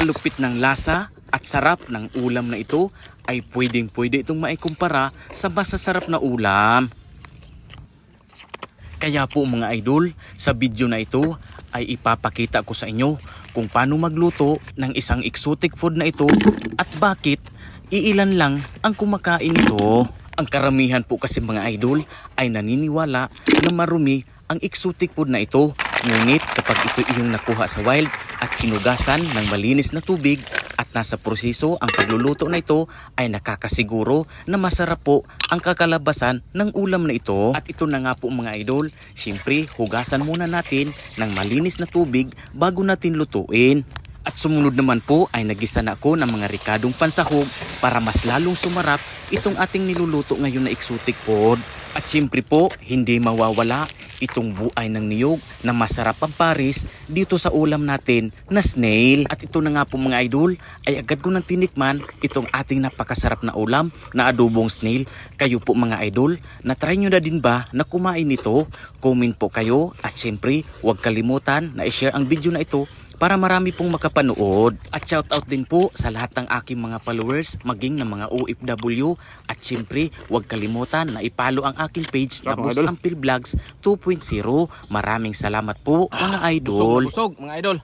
Sa lupit ng lasa at sarap ng ulam na ito ay pwedeng pwede itong maikumpara sa masasarap na ulam. Kaya po mga idol, sa video na ito ay ipapakita ko sa inyo kung paano magluto ng isang exotic food na ito at bakit iilan lang ang kumakain nito. Ang karamihan po kasi mga idol ay naniniwala na marumi ang exotic food na ito. Ngunit kapag ito iyong nakuha sa wild at kinugasan ng malinis na tubig at nasa proseso ang pagluluto na ito ay nakakasiguro na masarap po ang kakalabasan ng ulam na ito. At ito na nga po mga idol, siyempre hugasan muna natin ng malinis na tubig bago natin lutuin. At sumunod naman po ay nagisa na ako ng mga rikadong pansahog para mas lalong sumarap itong ating niluluto ngayon na exotic food. At siyempre po, hindi mawawala itong buay ng niyog na masarap ang paris dito sa ulam natin na snail. At ito na nga po mga idol, ay agad ko nang tinikman itong ating napakasarap na ulam na adobong snail. Kayo po mga idol, na-try nyo na din ba na kumain nito? Comment po kayo at siyempre huwag kalimutan na i-share ang video na ito para marami pong makapanood. At shoutout din po sa lahat ng aking mga followers, maging ng mga OFW. At syempre, huwag kalimutan na ipalo ang aking page na Boss. Ampil Vlogs 2.0. Maraming salamat po mga idol. Busog, busog mga idol.